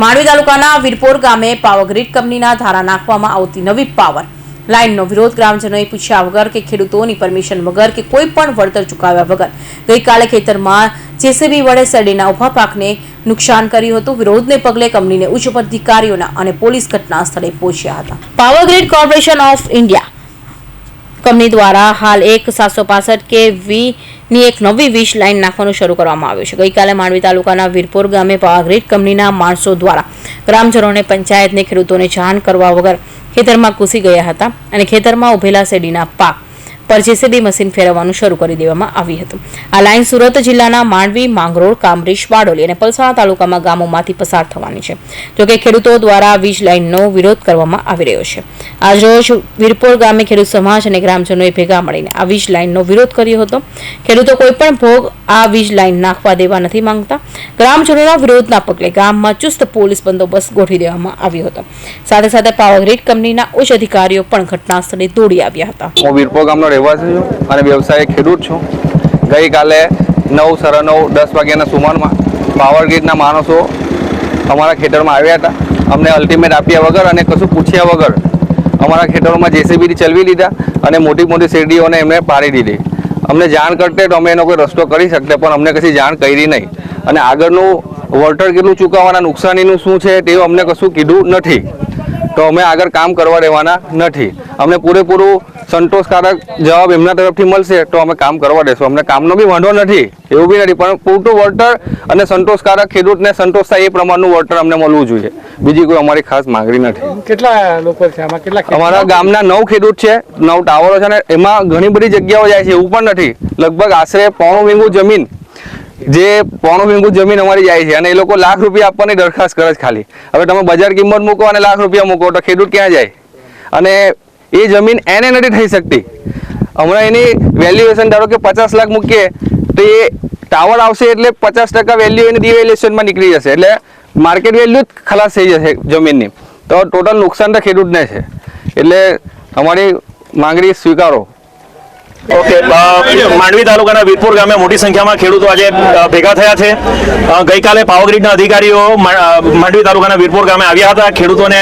માંડવી તાલુકાના વીરપોર ગામે પાવરગ્રીડ કંપનીના ધારા નાખવામાં આવતી નવી પાવર લાઇનનો વિરોધ ગ્રામજનોએ પૂછ્યા વગર કે ખેડૂતોની પરમિશન વગર કે કોઈ પણ વળતર ચૂકવ્યા વગર. ગઈકાલે ખેતરમાં જેસીબી વડે શેરડીના ઊભા પાકને નુકસાન કર્યું હતું. વિરોધને પગલે કંપનીને ઉચ્ચ અધિકારીઓના અને પોલીસ ઘટના સ્થળે પહોંચ્યા હતા. Power grid corporation of India company દ્વારા હાલ એક સાતસો પાસઠ કે વીની એક નવી વીજ લાઇન નાખવાનું શરૂ કરવામાં આવ્યું છે. ગઈકાલે માંડવી તાલુકાના વીરપુર ગામે પાવાગ્રીડ કંપનીના માણસો દ્વારા ગ્રામજનોને પંચાયતને ખેડૂતોને જાણ કરવા વગર ખેતરમાં ઘૂસી ગયા હતા અને ખેતરમાં ઉભેલા શેરડીના પાક પર જેસીબી મશીન ફેરવવાનું શરૂ કરી દેવામાં આવ્યું હતું. આ લાઇન સુરત જિલ્લાના માંડવી, માંગરોળ, કામરેજ બારડોલી અને પલસાણા તાલુકામાં ગામોમાંથી પસાર થવાની છે. જોકે ખેડૂતો દ્વારા વીજ લાઇનનો વિરોધ કરવામાં આવી રહ્યો છે. આજરોજ વીરપોર ગામે ખેડૂત સમાજ અને ગ્રામજનોએ ભેગા મળીને આ વીજ લાઇનનો વિરોધ કર્યો હતો. ખેડૂતો કોઈ પણ ભોગ આ વીજ લાઇન નાખવા દેવા નથી માંગતા. ગ્રામજનોના વિરોધના પગલે ગામમાં ચુસ્ત પોલીસ બંદોબસ્ત ગોઠવી દેવામાં આવ્યો હતો. સાથે સાથે પાવરગ્રીડ કંપનીના ઉચ્ચ અધિકારીઓ પણ ઘટના સ્થળે દોડી આવ્યા હતા. હું વીરપોર ગામનો રહેવાસી છું અને વ્યવસાય ખેડૂત છું. ગઈકાલે નવ સાડા નવ, દસ વાગ્યાના સુમાનમાં પાવર ગ્રીડના માણસો અમારા ખેતરમાં આવ્યા હતા. અમને અલ્ટિમેટ આપ્યા વગર અને કશું પૂછ્યા વગર અમારા ખેતરોમાં જેસીબી ચલવી લીધા અને મોટી મોટી શેરડીઓને એમને પાડી દીધી. અમને જાણ કરતે તો અમે એનો કોઈ રસ્તો કરી શકતે, પણ અમને કશી જાણ કરી નહીં. અને આગળનું વળતર કેટલું ચૂકવવાના નુકસાનીનું શું છે તે અમને કશું કીધું નથી. તો અમે આગળ કામ કરવા દેવાના નથી. અમને પૂરેપૂરું સંતોષકારક જવાબ એમના તરફથી મળશે તો અમે કામ કરવા દેશું. અમને કામનો બી વાંધો નથી એવું બી નથી પણ પૂરતું વળતર અને સંતોષકારક ખેડૂતને સંતોષ થાય એ પ્રમાણનું વળતર અમને મળવું જોઈએ. બીજી કોઈ અમારી ખાસ માંગણી નથી. કેટલા લોકો છે? આમાં કેટલા અમારા ગામના નવ ખેડૂત છે નવ ટાવરો છે અને એમાં ઘણી બધી જગ્યાઓ જાય છે એવું પણ નથી. લગભગ આશરે પોણું વીંગું જમીન જે પોણું વીંગું જમીન અમારી જાય છે અને એ લોકો લાખ રૂપિયા આપવાની દરખાસ્ત કરે છે ખાલી. હવે તમે બજાર કિંમત મૂકો અને લાખ રૂપિયા મૂકો તો ખેડૂત ક્યાં જાય? અને એ જમીન એને નથી થઈ શકતી. હમણાં એની વેલ્યુએશન ધારો કે પચાસ લાખ મૂકીએ, તો એ ટાવર આવશે એટલે પચાસ ટકા વેલ્યુ એની ડિવેલ્યુએશનમાં નીકળી જશે. એટલે માર્કેટ વેલ્યુ જ ખલાસ થઈ જશે જમીનની. તો ટોટલ નુકસાન તો ખેડૂતને છે. એટલે અમારી માંગણી સ્વીકારો. ઓકે માંડવી તાલુકાના વીરપુર ગામે મોટી સંખ્યામાં ખેડૂતો આજે ભેગા થયા છે. ગઈકાલે પાવરગ્રીડના અધિકારીઓ માંડવી તાલુકાના વીરપુર ગામે આવ્યા હતા. ખેડૂતોને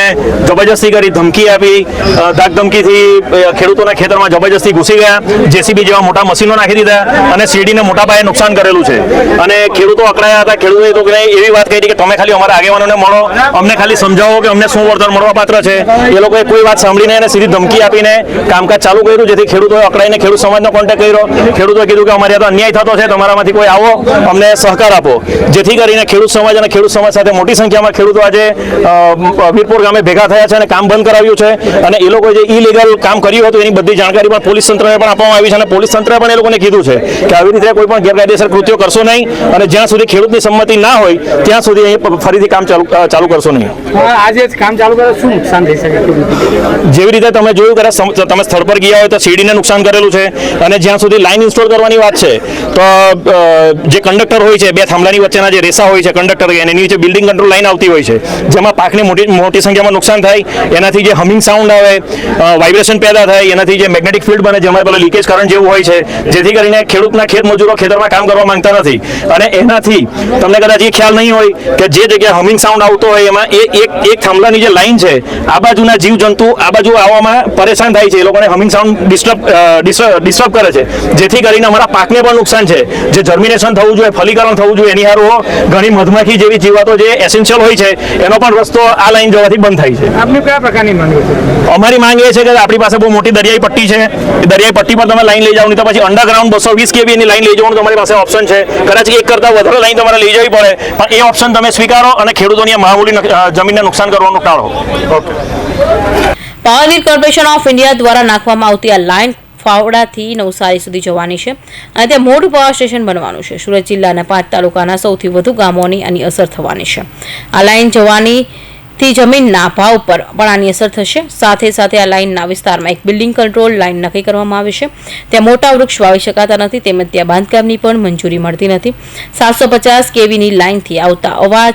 જબરજસ્તી કરી ધમકી આપી. અ, ધાક ધમકીથી ખેડૂતોના ખેતરમાં જબરજસ્તી ઘૂસી ગયા. જેસીબી જેવા મોટા મશીનો નાખી દીધા અને શેરડીને મોટા પાયે નુકસાન કરેલું છે. અને ખેડૂતો અકળાયા હતા. ખેડૂતોએ તો એવી વાત કરી કે તમે ખાલી અમારા આગેવાનોને મળો. અમને ખાલી સમજાવો કે અમને શું વળતર મળવા પાત્ર છે. એ લોકોએ કોઈ વાત સાંભળીને અને સીધી ધમકી આપીને કામકાજ ચાલુ કર્યું જેથી ખેડૂતોએ અકળાઈને ખેડૂત સમાજનો કોન્ટેક્ટ કર્યો. ખેડૂતોએ કીધું કે અમારે તો અન્યાય થતો છે તમારામાંથી કોઈ આવો અમને સહકાર આપો. જેથી કરીને ખેડૂત સમાજ અને ખેડૂત સમાજ સાથે મોટી સંખ્યામાં ખેડૂતો આજે વીરપુર ગામે ભેગા થયા છે અને કામ બંધ કરાવ્યું છે. અને એ લોકો જે ઇલીગલ કામ કર્યું હતું એની બધી જાણકારી પણ પોલીસ તંત્રને પણ આપવામાં આવી છે અને પોલીસ તંત્રએ પણ એ લોકોને કીધું છે કે આવી રીતે કોઈ પણ ગેરકાયદેસર કૃત્યો કરશો નહીં અને જ્યાં સુધી ખેડૂતની સંમતિ ના હોય ત્યાં સુધી અહીં ફરીથી કામ ચાલુ ચાલુ કરશો નહીં. આજે કામ ચાલુ કરે શું નુકસાન થઈ શકે? જેવી રીતે તમે જોયું કે તમે સ્થળ પર ગયા હોય તો સીડીને નુકસાન કરેલું છે અને જ્યાં સુધી લાઇન ઇન્સ્ટોલ કરવાની વાત છે, તો જે કંડક્ટર હોય છે, બે થાંભલાની વચ્ચેના જે રેસા હોય છે, કંડક્ટર એની નીચે બિલ્ડિંગ કંટ્રોલ લાઇન આવતી હોય છે, જેમાં પાકને મોટી મોટી સંખ્યામાં નુકસાન થાય, એનાથી જે હમિંગ સાઉન્ડ આવે વાઇબ્રેશન પેદા થાય, એનાથી જે મેગ્નેટિક ફિલ્ડ બને જેમાં પેલો લીકેજ કરંટ જેવું હોય છે, જેથી કરીને ખેડૂતના ખેત મજૂરો ખેતરમાં કામ કરવા માંગતા નથી. અને એનાથી તમને કદાચ એ ખ્યાલ નહીં હોય કે જે જગ્યાએ હમિંગ સાઉન્ડ આવતો હોય, એમાં એ, એક એક થાંભલાની જે લાઇન છે, આ બાજુના જીવજંતુ આ બાજુ આવવામાં પરેશાન થાય છે, એ લોકોને હમિંગ સાઉન્ડ ડિસ્ટર્બ ડિસ્ટર્બ કરે છે. જેથી કરીને અમારા પાકને પણ નુકસાન છે. જે જર્મિનેશન થવું જોઈએ ફલીકરણ થવું જોઈએ એની હારો ઘણી મધમાખી જેવી જીવાતો જે એસેન્શિયલ હોય છે એનો પણ રસ્તો આ લાઈન જવાથી બંધ થાય છે. આપની કયા પ્રકારની માંગ છે? અમારી માંગ એ છે કે આપણી પાસે બહુ મોટી દરિયાઈ પટ્ટી છે. દરિયાઈ પટ્ટી પર તમે લાઈન લઈ જાવ નહીં તો પછી અંડરગ્રાઉન્ડ બસો વીસ કેવી એની લાઈન લઈ જવાનું તમારી પાસે ઓપ્શન છે. કદાચ એક કરતાં વધારે લાઈન તમારે લઈ જવી પડે પણ એ ઓપ્શન તમે સ્વીકારો અને ખેડૂતોની અ, જમીનને નુકસાન કરવાનું ટાળો. Okay. Power grid corporation of India દ્વારા નાખવામાં આવતી આ લાઇન ફાવડાથી નવસારી સુધી જવાની છે. અને ત્યાં મોટું પાવર સ્ટેશન બનવાનું છે. સુરત જિલ્લાના પાંચ તાલુકાના સૌથી વધુ ગામોની આની અસર થવાની છે. આ લાઇન જવાની થી જમીનના ભાવ પર પણ આની અસર થશે. સાથે સાથે આ લાઇનના વિસ્તારમાં એક બિલ્ડિંગ કંટ્રોલ લાઇન નક્કી કરવામાં આવી છે. ત્યાં મોટા વૃક્ષ વાવી શકાતા નથી. તેમજ ત્યાં બાંધકામની પણ મંજૂરી મળતી નથી. સાતસો પચાસ કેવીની લાઇનથી આવતા અવાજ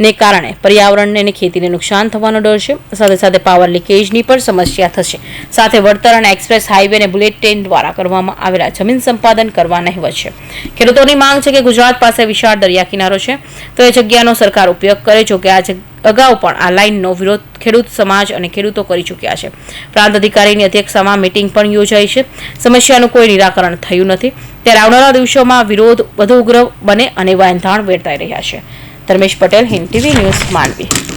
ને કારણે પર્યાવરણને અને ખેતીને નુકસાન થવાનો ડર છે. સાથે સાથે પાવર લીકેજની પણ સમસ્યા થશે. સાથે વળતર અને એક્સપ્રેસ હાઈવે અને બુલેટ ટ્રેન દ્વારા કરવામાં આવેલા જમીન સંપાદન કરવા નહીવત છે. ખેડૂતોની માંગ છે કે ગુજરાત પાસે વિશાળ દરિયા કિનારો છે, તો એ જગ્યાનો સરકાર ઉપયોગ કરે જો કે આ અગાઉ પણ આ લાઇનનો વિરોધ ખેડૂત સમાજ અને ખેડૂતો કરી ચૂક્યા છે. પ્રાંત અધિકારીની અધ્યક્ષતામાં મીટિંગ પણ યોજાઈ છે. સમસ્યાનું કોઈ નિરાકરણ થયું નથી. ત્યારે આવનારા દિવસોમાં વિરોધ વધુ ઉગ્ર બને અને વાંધાણ વેરતાઈ રહ્યા છે. Dharmesh Patel Hind TV news Mandvi.